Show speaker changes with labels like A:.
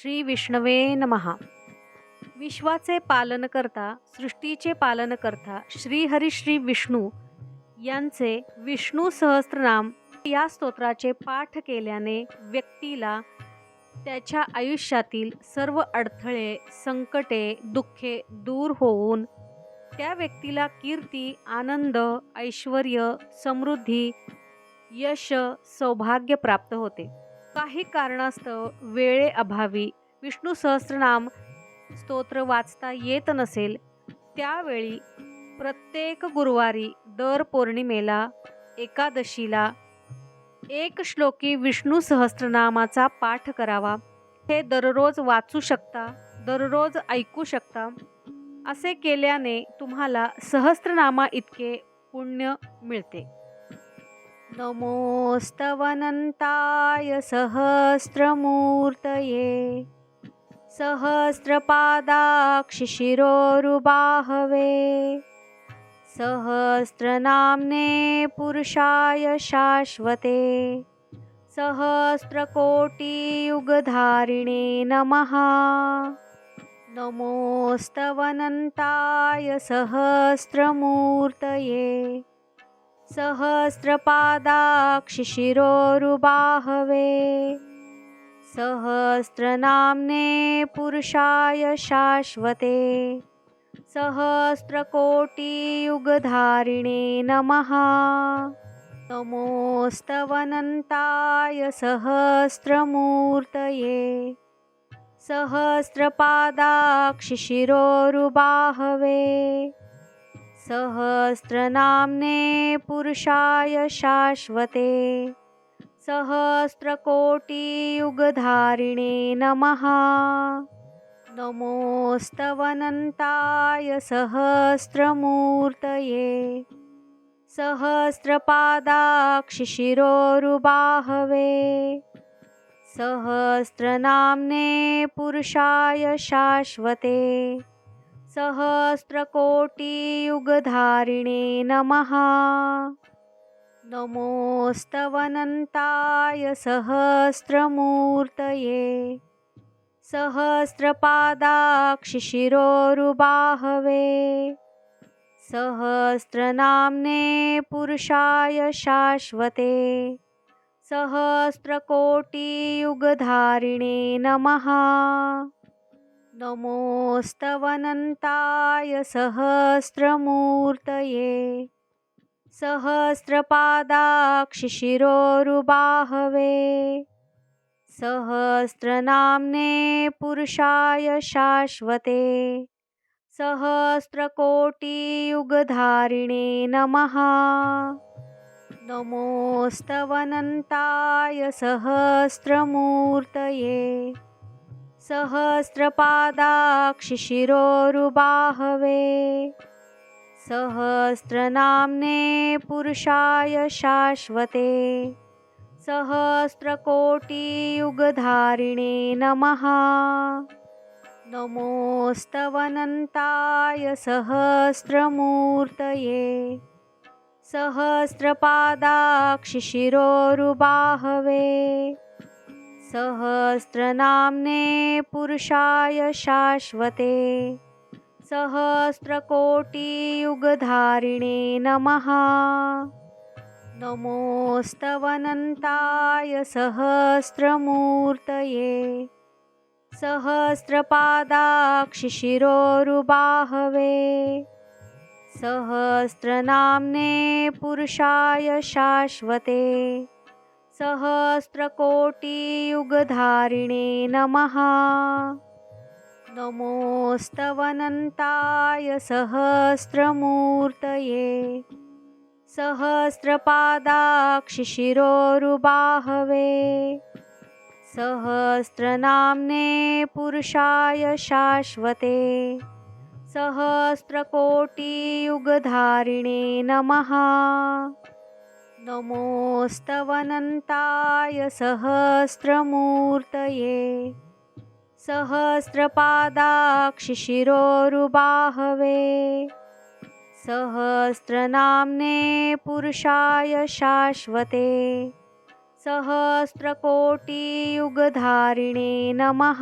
A: श्री विष्णवे नमहा विश्वाचे पालनकर्ता सृष्टीचे पालनकर्ता श्रीहरी श्री विष्णू यांचे विष्णू सहस्त्रनाम या स्तोत्राचे पाठ केल्याने व्यक्तीला त्याच्या आयुष्यातील सर्व अडथळे संकटे दुःखे दूर होऊन त्या व्यक्तीला कीर्ती आनंद ऐश्वर समृद्धी यश सौभाग्य प्राप्त होते. काही कारणास्तव वेळेअभावी विष्णू सहस्रनाम स्तोत्र वाचता येत नसेल त्यावेळी प्रत्येक गुरुवारी दर पौर्णिमेला एकादशीला एक श्लोकी विष्णू सहस्रनामाचा पाठ करावा. हे दररोज वाचू शकता दररोज ऐकू शकता. असे केल्याने तुम्हाला सहस्रनामा इतके पुण्य मिळते. नमोस्तवनन्ताय सहस्रमूर्तये सहस्रपादाक्षिशिरोरुबाहवे सहस्रनाम्ने पुरुषाय शाश्वते सहस्रकोटियुगधारिणे नमः नमोस्तवनन्ताय सहस्रमूर्तये सहस्रपादाक्षिशिरोरुबाहवे। सहस्रनाम्ने पुरुषाय शाश्वते। सहस्रकोटियुगधारिणे नमः। नमोऽस्तवनन्ताय सहस्रमूर्तये। सहस्रपादाक्षिशिरोरुबाहवे। सहस्रनाम्ने पुरुषाय शाश्वते। सहस्रकोटियुगधारिणे नमः। नमोस्तवनन्ताय सहस्रमूर्तये। सहस्रपादाक्षिशिरोरुबाहवे। सहस्रनाम्ने पुरुषाय शाश्वते। सहस्रकोटियुगधारिणे नमः। नमोस्तवनन्ताय सहस्रमूर्तये। सहस्रपादाक्षिशिरोरुबाहवे। सहस्रनाम्ने पुरुषाय शाश्वते। सहस्रकोटियुगधारिणे नमः। नमोस्तवनन्ताय सहस्रमूर्तये सहस्रपादाक्षिशिरोरुबाहवे सहस्रनाम्ने पुरुषाय शाश्वते सहस्रकोटियुगधारिणे नमः। नमोस्तवनन्ताय सहस्रमूर्तये सहस्रपादाक्षिशिरोरुबाहवे। सहस्रनाम्ने पुरुषाय शाश्वते। सहस्रकोटियुगधारिणे नमः। नमोस्तवनन्ताय सहस्रमूर्तये। सहस्रपादाक्षिशिरोरुबाहवे। सहस्रनाम्ने पुरुषाय शाश्वते। सहस्रकोटियुगधारिणे नमः। नमोस्तवनन्ताय सहस्रमूर्तये। सहस्रपादाक्षिशिरोरुबाहवे। सहस्रनाम्ने पुरुषाय शाश्वते। सहस्रकोटियुगधारिणे नमः। नमोस्तवनन्ताय सहस्रमूर्तये। सहस्रपादाक्षिशिरोरुबाहवे। सहस्रनाम्ने पुरुषाय शाश्वते। सहस्रकोटियुगधारिणे नमः। नमोस्तवनन्ताय सहस्रमूर्तये सहस्रपादाक्षिशिरोरुबाहवे सहस्रनाम्ने पुरुषाय शाश्वते सहस्रकोटियुगधारिणे नमः।